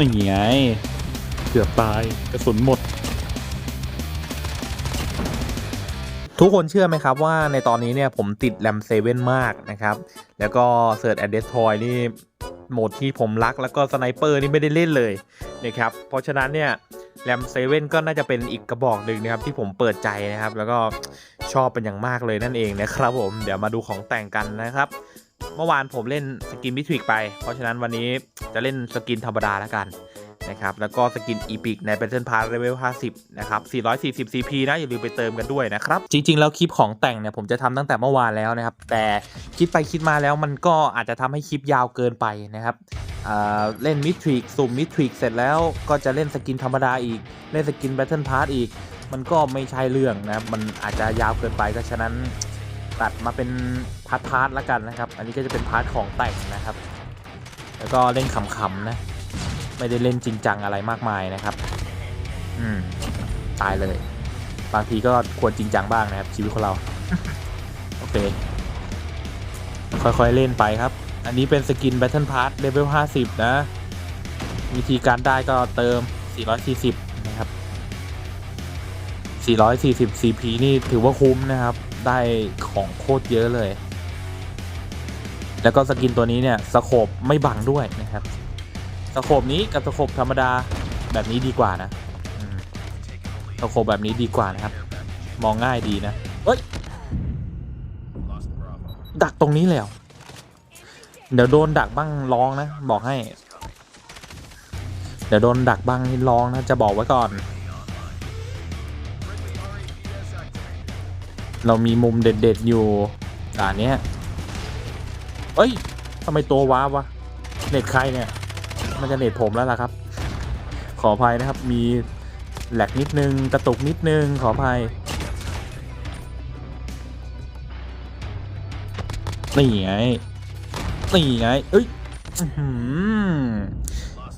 นี่ไงเกือบตายกระสุนหมด ทุกคนเชื่อไหมครับว่าในตอนนี้เนี่ยผมติดแรมเซเว่นมากนะครับ แล้วก็เสิร์ชแอดเดสทอยนี่โหมดที่ผมรักแล้วก็สไนเปอร์นี่ไม่ได้เล่นเลยนะครับ เพราะฉะนั้นเนี่ยแรมเซเว่นก็น่าจะเป็นอีกกระบอกหนึ่งนะครับที่ผมเปิดใจนะครับ แล้วก็ชอบเป็นอย่างมากเลยนั่นเองนะครับผมเดี๋ยวมาดูของแต่งกันนะครับเมื่อวานผมเล่นสกินมิทริกไป เพราะฉะนั้นวันนี้จะเล่นสกินธรรมดาแล้วกันนะครับ แล้วก็สกินอีพิกใน Battle Pass Level 50 นะครับ 440 CP นะ อย่าลืมไปเติมกันด้วยนะครับ จริง ๆ แล้วคลิปของแต่งเนี่ยผมจะทำตั้งแต่เมื่อวานแล้วนะครับ แต่คิดไปคิดมาแล้วมันก็อาจจะทำให้คลิปยาวเกินไปนะครับเล่นมิทริกสุ่มมิทริกเสร็จแล้วก็จะเล่นสกินธรรมดาอีก เล่นสกิน Battle Pass อีก มันก็ไม่ใช่เรื่องนะมันอาจจะยาวเกินไปก็ฉะนั้น ตัดมาเป็นพาร์ทพาร์ทแล้วกันนะครับ อันนี้ก็จะเป็นพาร์ทของแต่งนะครับ แล้วก็เล่นขำๆนะ ไม่ได้เล่นจริงจังอะไรมากมายนะครับ อืม ตายเลย บางทีก็ควรจริงจังบ้างนะครับ ชีวิตของเรา โอเค ค่อยๆเล่นไปครับ อันนี้เป็นสกิน Battle Pass Level 50 นะ วิธีการได้ก็เติม 440 นะครับ 440 CP นี่ถือว่าคุ้มนะครับ ได้ของโคตรเยอะเลย แล้วก็สกินตัวนี้เนี่ยสโคบไม่บังด้วยนะครับสโคบนี้กับสโคบธรรมดาแบบนี้ดีกว่านะสโคบแบบนี้ดีกว่านะครับ มองง่ายดีนะเอ้ยดักตรงนี้แล้ว เดี๋ยวโดนดักบ้างร้องนะ บอกให้ เดี๋ยวโดนดักบ้างร้องนะ จะบอกไว้ก่อน เรามีมุมเด็ดๆอยู่ด่านเนี้ยเอ้ยทำไมตัวว้าวะ เน็ตใครเนี่ย มันจะเน็ตผมแล้วล่ะครับ ขออภัยนะครับ มีแหลกนิดนึง กระตุกนิดนึง ขออภัย นี่ไง นี่ไง เอ้ยอื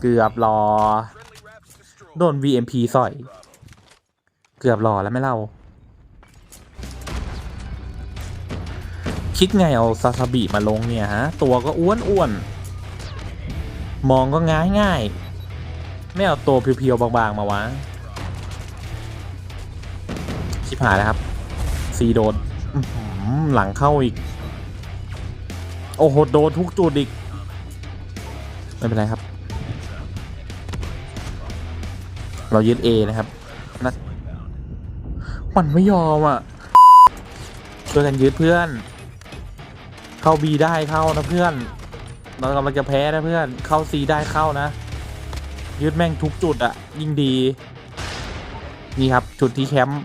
เกือบรอ โดน VMP สอย เกือบรอแล้วไม่เล่า คิดไงเอาซาซาบิมาลงเนี่ยฮะ ตัวก็อ้วนอ้วน มองก็ง่ายง่าย ไม่เอาตัวเพียวๆบางๆมาวะ ชิบหายแล้วครับ ซีโดนหลังเข้าอีก โอ้โหโดนทุกจุดอีก ไม่เป็นไรครับ เรายึด A นะครับนะมันไม่ยอมอะช่วยกันยึดเพื่อน เข้า B ได้เข้านะเพื่อน เรากำลังจะแพ้นะเพื่อน เข้า C ได้เข้านะ ยึดแม่งทุกจุดอะยิ่งดี นี่ครับจุดที่แคมป์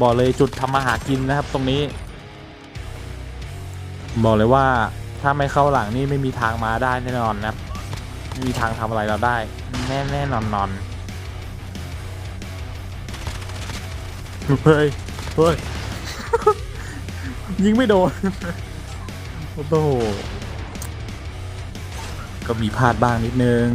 บอกเลยจุดทำมาหากินนะครับตรงนี้ บอกเลยว่าถ้าไม่เข้าหลังนี่ไม่มีทางมาได้แน่นอนนะครับไม่มีทางทำอะไรเราได้แน่แน่นอนนอนเฮ้ยเฮ้ย ยิงไม่โดน โอ้โห ก็มีพลาดบ้างนิดนึง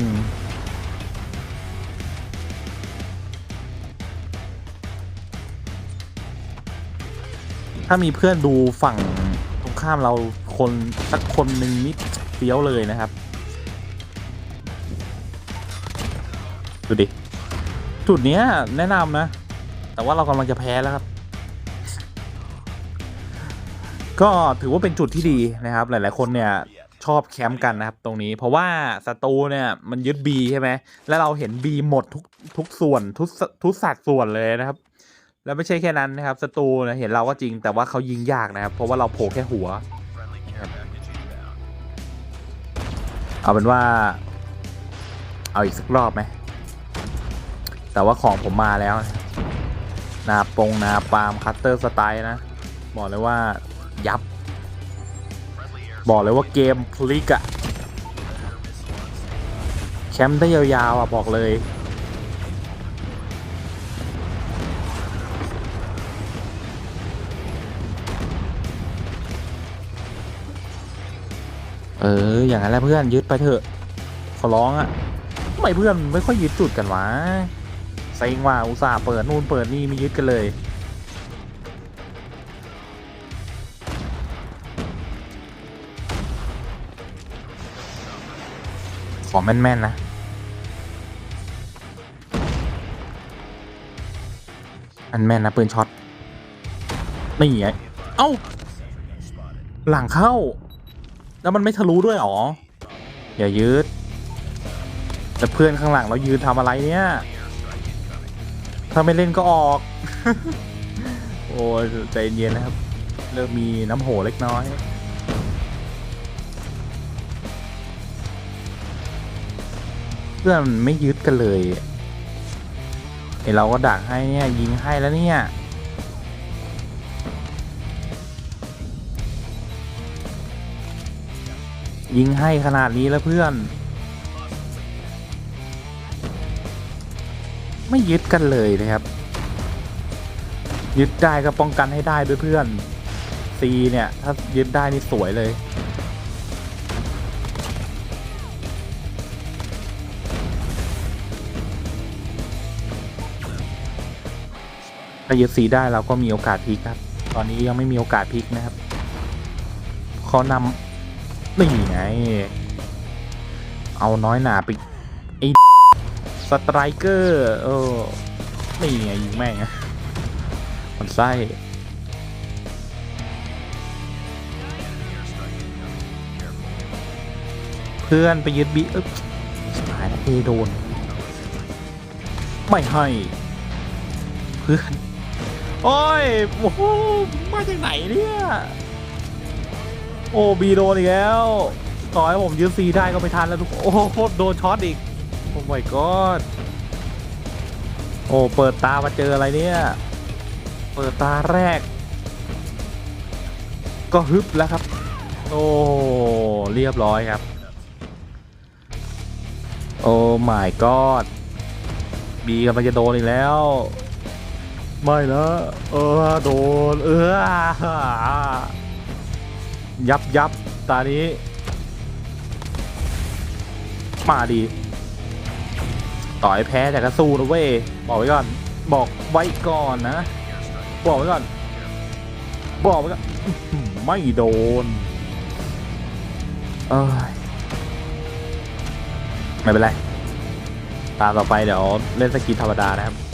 ถ้ามีเพื่อนดูฝั่งตรงข้ามเราคนสักคนหนึ่งนิดเฟี้ยวเลยนะครับ ดูดิ จุดเนี้ยแนะนำนะ แต่ว่าเรากำลังจะแพ้แล้วครับ ก็ถือว่าเป็นจุดที่ดีนะครับ หลาย ๆ คนเนี่ยชอบแคมป์กันนะครับตรงนี้ เพราะว่าศัตรูเนี่ยมันยึด B ใช่ไหมแล้วเราเห็น B หมดทุกทุกส่วนทุกทุกสัดส่วนเลยนะครับ แล้วไม่ใช่แค่นั้นนะครับศัตรูนะเห็นเราก็จริง แต่ว่าเขายิงยากนะครับ เพราะว่าเราโผล่แค่หัว เอาเป็นว่า เอาอีกสักรอบไหมแต่ว่าของผมมาแล้ว นาปงนาปามคัตเตอร์สไตล์นะบอกเลยว่า ยับ บอกเลยว่าเกมพลิกอะแคมป์ได้ยาวๆอะบอกเลย เออ อย่างนั้นแหละเพื่อนยึดไปเถอะ ขอร้องอะทำไมเพื่อนไม่ค่อยยึดจุดกันวะเซ็งว่าอุตส่าห์เปิดนู่นเปิดนี่ไม่ยึดกันเลย อแม่น ๆ นะ อันแม่นนะปืนช็อต ไม่เหี้ยเอ้า หลังเข้า แล้วมันไม่ทะลุด้วยหรออย่ายืดแต่เพื่อนข้างหลังเรายืนทำอะไรเนี่ย ถ้าไม่เล่นก็ออก โอ้ใจเย็นนะครับ เริ่มมีน้ำโหเล็กน้อย พื่อนมันไม่ยึดกันเลยไอเราก็ดักให้เนี่ยยิงให้แล้วเนี่ยยิงให้ขนาดนี้แล้วเพื่อน ไม่ยึดกันเลยนะครับ ยึดได้ก็ป้องกันให้ได้ด้วยเพื่อน C เนี่ย ถ้ายึดได้นี่สวยเลย ถ้ายึด C ได้เราก็มีโอกาสพลิกครับ ตอนนี้ยังไม่มีโอกาสพลิกนะครับเขานำนี่ไง เอาน้อยหนาไปไอ้สไตรเกอร์เออนี่ไงยิงแม่งมันไส้เพื่อนไปยึดบีเอ๊บหายแล้วเอโดน ไม่ให้ เพื่อน โอ้ยโอ้โหมาจากไหนเนี่ย โอ้บีโดนอีกแล้ว ต่อให้ผมยืดซีได้ก็ไม่ทันแล้วทุกคนโอ้โหโดนช็อตอีก โอ้ my god โอ้เปิดตามาเจออะไรเนี่ย เปิดตาแรก ก็ฮึบแล้วครับ โอ้เรียบร้อยครับ โอ้ my god บีกำลังจะโดนอีกแล้ว ไม่นะเออโดนเออยับยับตานี้ มาดี ต่อยแพ้แต่ก็สู้นะเว้ยบอกไว้ก่อน บอกไว้ก่อนนะ บอกไว้ก่อน บอกไว้ก่อนไม่โดน เอ้ยไม่เป็นไร ตาต่อไปเดี๋ยวเล่นสกินธรรมดานะครับ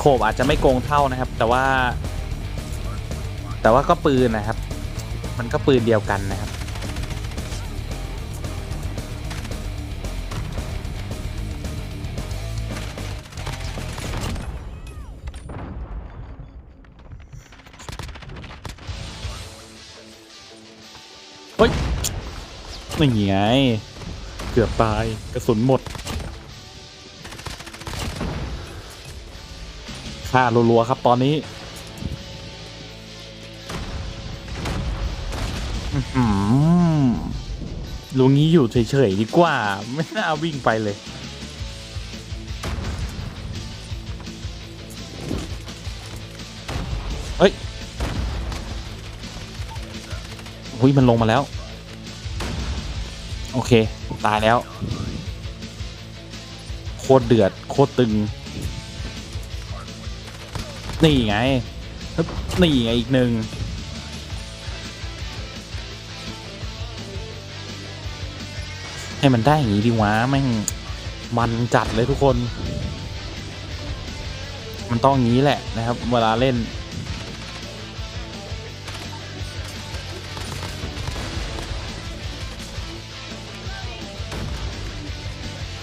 โคบอาจจะไม่โกงเท่านะครับ แต่ว่า แต่ว่าก็ปืนนะครับ มันก็ปืนเดียวกันนะครับ เฮ้ยนี่ไง เกือบตาย กระสุนหมด ฆ่ารัวๆครับตอนนี้ลุงนี้อยู่เฉยๆดีกว่า ไม่น่าวิ่งไปเลย เฮ้ยหุยมันลงมาแล้ว โอเค ตายแล้ว โคตรเดือด โคตรตึง นี่ไงนี่ไงอีกหนึ่งให้มันได้อย่างนี้ดีวะแม่งมันจัดเลยทุกคน มันต้องงี้แหละนะครับ เวลาเล่น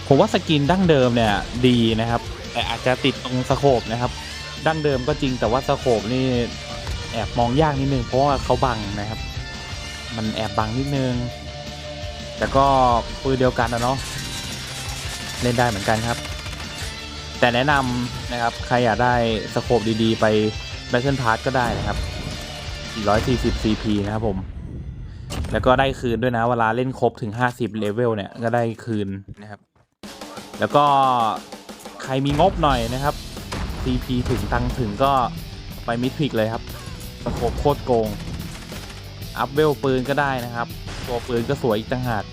ผมว่าสกินดั้งเดิมเนี่ยดีนะครับ แต่อาจจะติดตรงสโคบนะครับ ดั้งเดิมก็จริงแต่ว่าสโคบนี่แอบมองยากนิดนึงเพราะว่าเขาบังนะครับ มันแอบบังนิดนึง แต่ก็ปืนเดียวกันนะเนาะเล่นได้เหมือนกันครับ แต่แนะนำนะครับใครอยากได้สโคบดีๆ ไป Battle Pass ก็ได้นะครับ 440 CP นะครับผม แล้วก็ได้คืนด้วยนะ เวลาเล่นครบถึง 50 เลเวลเนี่ย ก็ได้คืนนะครับ แล้วก็ใครมีงบหน่อยนะครับ CP ถึงตังถึงก็ไปมิดพิกเลยครับสโคบโคตรโกง อัพเวลปืนก็ได้นะครับ ตัวปืนก็สวยอีกต่างหาก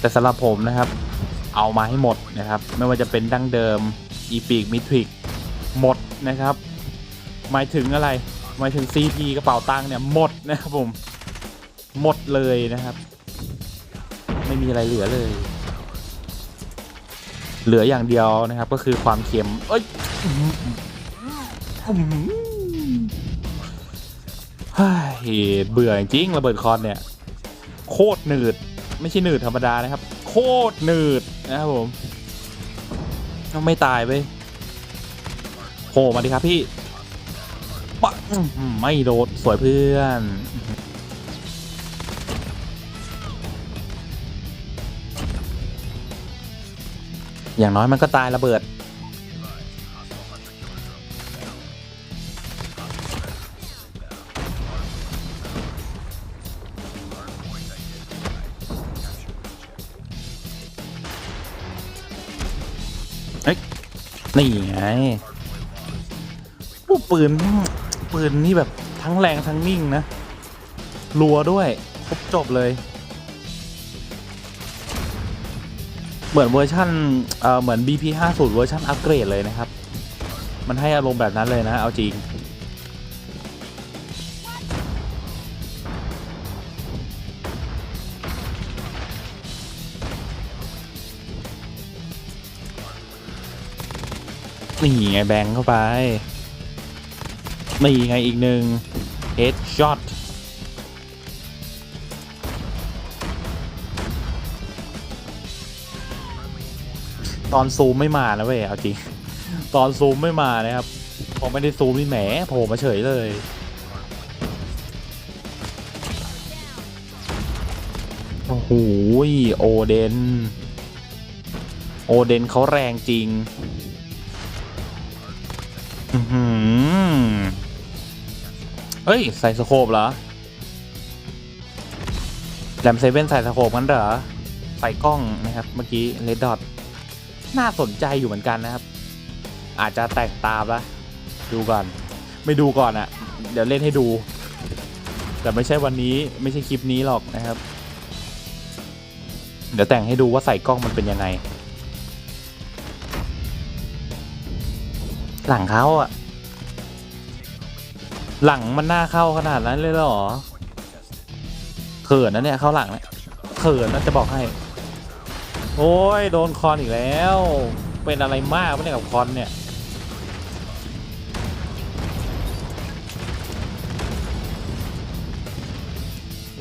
แต่สำหรับผมนะครับ เอามาให้หมดนะครับ ไม่ว่าจะเป็นดั้งเดิมอีปีกมิทริกหมดนะครับ หมายถึงอะไร หมายถึง CP กระเป๋าตังค์เนี่ยหมดนะครับผม หมดเลยนะครับ ไม่มีอะไรเหลือเลย เหลืออย่างเดียวนะครับก็คือความเค็มเอ้ยเฮ้ยเบื่อจริงระเบิดคอนเนี่ย โคตรหนืด ไม่ใช่หนืดธรรมดานะครับ โคตรหนืดนะครับผมต้องไม่ตายไปโผล่มาดิครับพี่ปะไม่โดดสวยเพื่อน อย่างน้อยมันก็ตายระเบิดเฮ้ยนี่ไงผู้ปืน ปืนนี่แบบทั้งแรงทั้งนิ่งนะ รัวด้วย ครบจบเลย เหมือนเวอร์ชันเอ่อเหมือน BP 5 0เวอร์ชันอัปเกรดเลยนะครับ มันให้อารมณ์แบบนั้นเลยนะ เอาจริง นี่ไงแบงเข้าไป นี่ไงอีกหนึ่งเฮดช็อต ตอนซูมไม่มานะเว้ยเอาจริง ตอนซูมไม่มานะครับพอไม่ได้ซูมนี่แหมโผล่มาเฉยเลยโอ้โหโอเดน โอเดนเขาแรงจริงอืเอ้ย ใส่สโคปเหรอแรมเซเว่นใส่สโคปกันเหรอ ใส่กล้องนะครับ เมื่อกี้เลดดอท น่าสนใจอยู่เหมือนกันนะครับ อาจจะแต่งตามละดูก่อน ไม่ดูก่อนอะ่ะ เดี๋ยวเล่นให้ดู แต่ไม่ใช่วันนี้ไม่ใช่คลิปนี้หรอกนะครับ เดี๋ยวแต่งให้ดูว่าใส่กล้องมันเป็นยังไง หลังเขาอะหลังมันหน้าเข้าขนาดนั้นเลยเหรอเขินนะเนี่ยเข้าหลังเนี่ยเขินนะจะบอกให้ โอ้ย โดนคอนอีกแล้ว เป็นอะไรมากไม่ได้กับคอนเนี่ย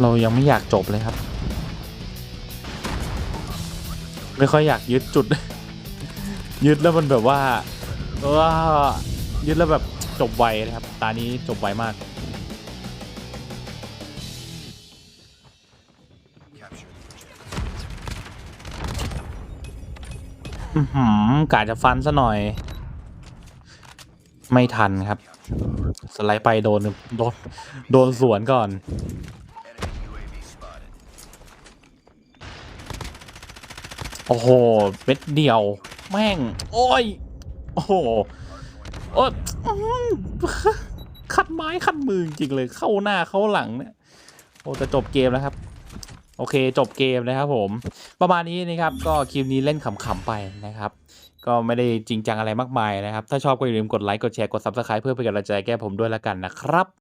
เรายังไม่อยากจบเลยครับ ไม่ค่อยอยากยึดจุด ยึดแล้วมันแบบว่าว้ายึดแล้วแบบจบไวนะครับ ตานี้จบไวมาก กาจะฟันซะหน่อย ไม่ทันครับ สไลด์ไปโดนโดนโดนสวนก่อน โอ้โหเม็ดเดียว แม่ง โอ้ย โอ้โหโอ้คัดไม้คัดมือจริงเลยเข้าหน้าเข้าหลังเนี่ยโอ้จะจบเกมแล้วครับ โอเคจบเกมนะครับผม ประมาณนี้นะครับก็คลิปนี้เล่นขำๆไปนะครับ ก็ไม่ได้จริงจังอะไรมากมายนะครับ ถ้าชอบก็อย่าลืมกดไลค์กดแชร์กด Subscribe เพื่อเป็นกำลังใจแก้ผมด้วยละกันนะครับ